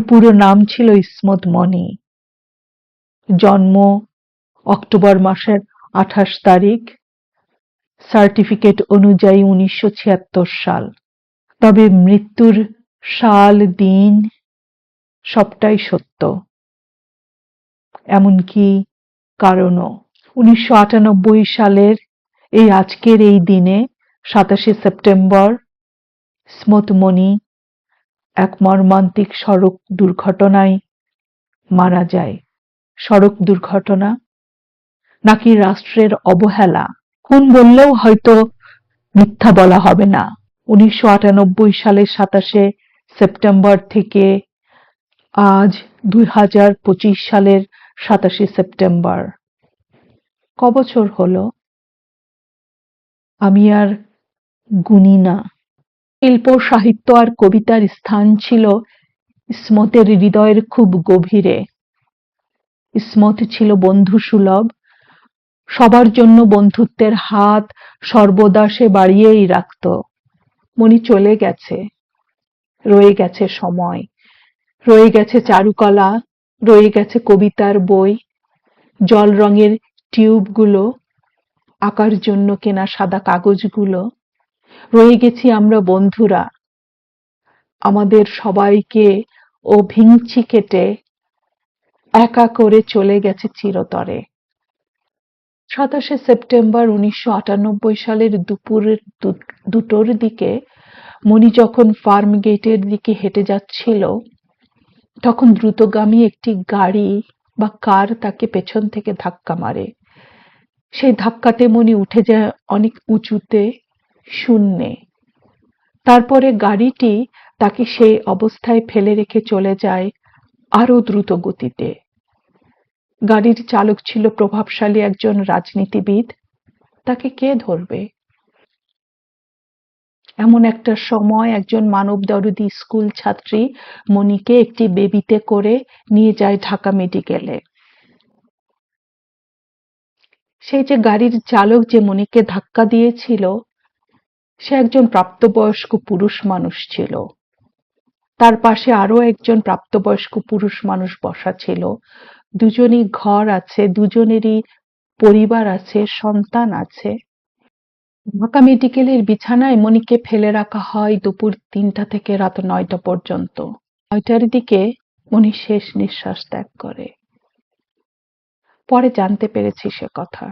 পুরো নাম ছিল ইসমত মনি। জন্ম অক্টোবর মাসের আঠাশ তারিখ। সার্টিফিকেট অনুযায়ী উনিশশো ছিয়াত্তর সাল। তবে মৃত্যুর সাল, দিন সবটাই সত্য। এমনকি কারণও। উনিশশো আটানব্বই সালের এই আজকের এই দিনে সাতাশে সেপ্টেম্বর স্মতমণি এক মর্মান্তিক সড়ক দুর্ঘটনায় মারা যায়। সড়ক দুর্ঘটনা? নাকি রাষ্ট্রের অবহেলা? খুন বললেও হয়তো মিথ্যা বলা হবে না। উনিশশো আটানব্বই সালের সাতাশে সেপ্টেম্বর থেকে আজ দুই হাজার পঁচিশ সালের সাতাশে সেপ্টেম্বর। ক বছর হলো? আমি আর গুনি না। শিল্প, সাহিত্য আর কবিতার স্থান ছিল ইসমতের হৃদয়ের খুব গভীরে। ইসমত ছিল বন্ধু সুলভ সবার জন্য বন্ধুত্বের হাত সর্বদা সে বাড়িয়েই রাখত। মনি চলে গেছে। রয়ে গেছে সময়। রয়ে গেছে চারুকলা। রয়ে গেছে কবিতার বই। জল রঙের টিউবগুলো। আঁকার জন্য কেনা সাদা কাগজগুলো। রয়ে গেছি আমরা বন্ধুরা। আমাদের সবাইকে ও ভিংচি কেটে একা করে চলে গেছে চিরতরে। সাতাশে সেপ্টেম্বর উনিশশো আটানব্বই সালের দুপুরের দুটোর দিকে মণি যখন ফার্ম গেটের দিকে হেঁটে যাচ্ছিল, তখন দ্রুতগামী একটি গাড়ি বা কার তাকে পেছন থেকে ধাক্কা মারে। সেই ধাক্কাতে মনি উঠে যায় অনেক উঁচুতে শূন্যে। তারপরে গাড়িটি তাকে সেই অবস্থায় ফেলে রেখে চলে যায় আরও দ্রুত গতিতে। গাড়ির চালক ছিল প্রভাবশালী একজন রাজনীতিবিদ। তাকে কে ধরবে? এমন একটা সময় একজন মানব দরদি স্কুল ছাত্রী মনিকে একটি বেবিতে করে নিয়ে যায় ঢাকা মেডিকেলে। সেই যে গাড়ির চালক যে মনিকে ধাক্কা দিয়েছিল সে একজন প্রাপ্তবয়স্ক পুরুষ মানুষ ছিল। তার পাশে আরও একজন প্রাপ্তবয়স্ক পুরুষ মানুষ বসা ছিল। দুজনই ঘর আছে, দুজনেরই পরিবার আছে, সন্তান আছে। ঢাকা মেডিকেলের বিছানায় মনিকে ফেলে রাখা হয় দুপুর তিনটা থেকে রাত নয়টা পর্যন্ত। নয়টার দিকে মনি শেষ নিঃশ্বাস ত্যাগ করে। পরে জানতে পেরেছি সে কথা।